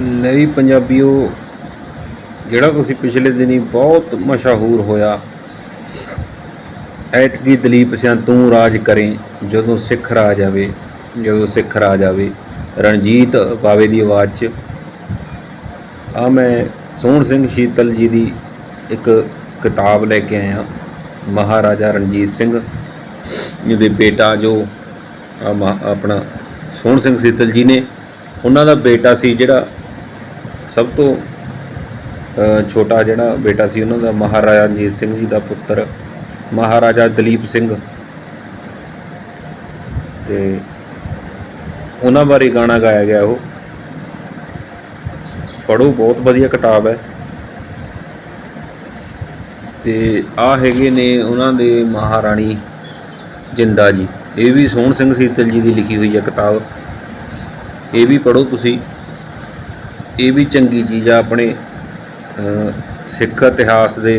ਲੈ ਵੀ ਪੰਜਾਬੀਓ, ਜਿਹੜਾ ਤੁਸੀਂ ਪਿਛਲੇ ਦਿਨੀ ਬਹੁਤ ਮਸ਼ਹੂਰ ਹੋਇਆ, ਐਤਕੀ ਦਲੀਪ ਸਿਆਂ ਤੂੰ ਰਾਜ ਕਰੇ ਜਦੋਂ ਸਿੱਖ ਰਾਜ ਆਵੇ, ਜਦੋਂ ਸਿੱਖ ਰਾਜ ਆਵੇ, ਰਣਜੀਤ ਬਾਵੇ ਦੀ ਆਵਾਜ਼ 'ਚ। ਆ ਮੈਂ ਸੋਹਣ ਸਿੰਘ ਸ਼ੀਤਲ ਜੀ ਦੀ ਇੱਕ ਕਿਤਾਬ ਲੈ ਕੇ ਆਇਆ, ਮਹਾਰਾਜਾ ਰਣਜੀਤ ਸਿੰਘ ਜਿਹਦੇ ਬੇਟਾ ਜੋ ਆ ਮਹਾ- ਆਪਣਾ ਸੋਹਣ ਸਿੰਘ ਸ਼ੀਤਲ ਜੀ ਨੇ, ਉਹਨਾਂ ਦਾ ਬੇਟਾ ਸੀ ਜਿਹੜਾ ਸਭ ਤੋਂ ਛੋਟਾ ਜਿਹੜਾ ਬੇਟਾ ਸੀ ਉਹਨਾਂ ਦਾ ਮਹਾਰਾਜਾ ਰਣਜੀਤ ਸਿੰਘ ਜੀ ਦਾ ਪੁੱਤਰ, ਮਹਾਰਾਜਾ ਦਲੀਪ ਸਿੰਘ। ਤੇ ਉਹਨਾਂ ਬਾਰੇ ਗਾਣਾ ਗਾਇਆ ਗਿਆ ਉਹ। ਪੜੋ ਬਹੁਤ ਵਧੀਆ ਕਿਤਾਬ ਹੈ। ਤੇ ਆ ਹੈਗੇ ਨੇ ਉਹਨਾਂ ਦੇ ਮਹਾਰਾਣੀ ਜਿੰਦਾ ਜੀ। ਇਹ ਵੀ ਸੋਹਣ ਸਿੰਘ ਸੀਤਲ ਜੀ ਦੀ ਲਿਖੀ ਹੋਈ ਹੈ ਕਿਤਾਬ। ਇਹ ਵੀ ਪੜੋ ਤੁਸੀਂ। ਇਹ ਵੀ ਚੰਗੀ ਚੀਜ਼ ਆ ਆਪਣੇ ਸਿੱਖ ਇਤਿਹਾਸ ਦੇ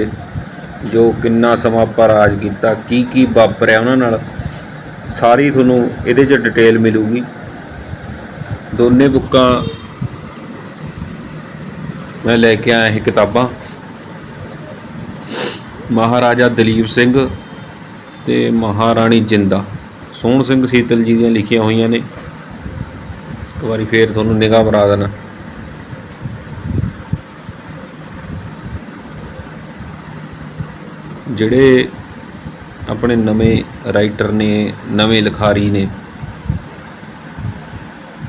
ਜੋ ਕਿੰਨਾ ਸਮਾਂ ਆਪਾਂ ਰਾਜ ਕੀਤਾ, ਕੀ ਕੀ ਵਾਪਰਿਆ ਉਹਨਾਂ ਨਾਲ, ਸਾਰੀ ਤੁਹਾਨੂੰ ਇਹਦੇ 'ਚ ਡਿਟੇਲ ਮਿਲੂਗੀ। ਦੋਨੇ ਬੁੱਕਾਂ ਮੈਂ ਲੈ ਕੇ ਆਇਆ ਇਹ ਕਿਤਾਬਾਂ। ਮਹਾਰਾਜਾ ਦਲੀਪ ਸਿੰਘ ਤੇ ਮਹਾਰਾਣੀ ਜਿੰਦਾ। ਸੋਹਣ ਸਿੰਘ ਸੀਤਲ ਜੀ ਦੀਆਂ ਲਿਖੀਆਂ ਹੋਈਆਂ ਨੇ। ਇੱਕ ਵਾਰੀ ਫੇਰ ਤੁਹਾਨੂੰ ਨਿਗਾਹ ਮਰਾ ਦੇਣਾ। ਜਿਹੜੇ ਆਪਣੇ ਨਵੇਂ ਰਾਈਟਰ ਨੇ, ਨਵੇਂ ਲਿਖਾਰੀ ਨੇ,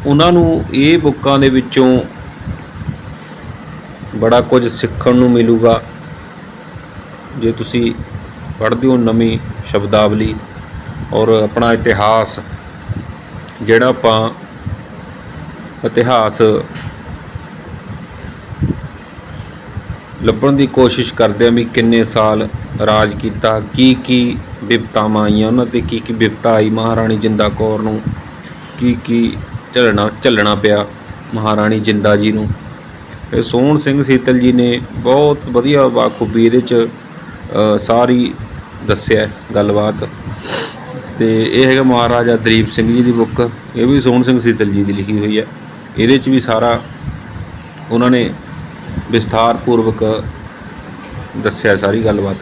ਉਹਨਾਂ ਨੂੰ ਇਹ ਬੁੱਕਾਂ ਦੇ ਵਿੱਚੋਂ ਬੜਾ ਕੁਝ ਸਿੱਖਣ ਨੂੰ ਮਿਲੂਗਾ। ਜੇ ਤੁਸੀਂ ਪੜ੍ਹਦੇ ਹੋ ਨਵੀਂ ਸ਼ਬਦਾਵਲੀ ਔਰ ਆਪਣਾ ਇਤਿਹਾਸ, ਜਿਹੜਾ ਆਪਾਂ ਇਤਿਹਾਸ ਲੱਭਣ ਦੀ ਕੋਸ਼ਿਸ਼ ਕਰਦੇ ਆ ਵੀ ਕਿੰਨੇ ਸਾਲ ਰਾਜ ਕੀਤਾ, ਕੀ ਕੀ ਵਿਪਤਾਵਾਂ ਆਈਆਂ ਉਹਨਾਂ ਤੇ, ਕੀ ਕੀ ਵਿਪਤਾ ਆਈ ਮਹਾਰਾਣੀ ਜਿੰਦਾ ਕੌਰ ਨੂੰ, ਕੀ ਕੀ ਝੱਲਣਾ ਝੱਲਣਾ ਪਿਆ ਮਹਾਰਾਣੀ ਜਿੰਦਾ ਜੀ ਨੂੰ। ਇਹ ਸੋਹਣ ਸਿੰਘ ਸੀਤਲ ਜੀ ਨੇ ਬਹੁਤ ਵਧੀਆ ਬਾਖੂਬੀ ਇਹਦੇ ਚ ਸਾਰੀ ਦੱਸਿਆ ਗੱਲਬਾਤ। ਤੇ ਇਹ ਹੈਗਾ ਮਹਾਰਾਜਾ ਦਲੀਪ ਸਿੰਘ ਜੀ ਦੀ ਬੁੱਕ, ਇਹ ਵੀ ਸੋਹਣ ਸਿੰਘ ਸੀਤਲ ਜੀ ਦੀ ਲਿਖੀ ਹੋਈ ਹੈ। ਇਹਦੇ ਚ ਵੀ ਸਾਰਾ ਉਹਨਾਂ ਨੇ ਵਿਸਥਾਰ ਪੂਰਵਕ ਦੱਸਿਆ ਸਾਰੀ ਗੱਲਬਾਤ।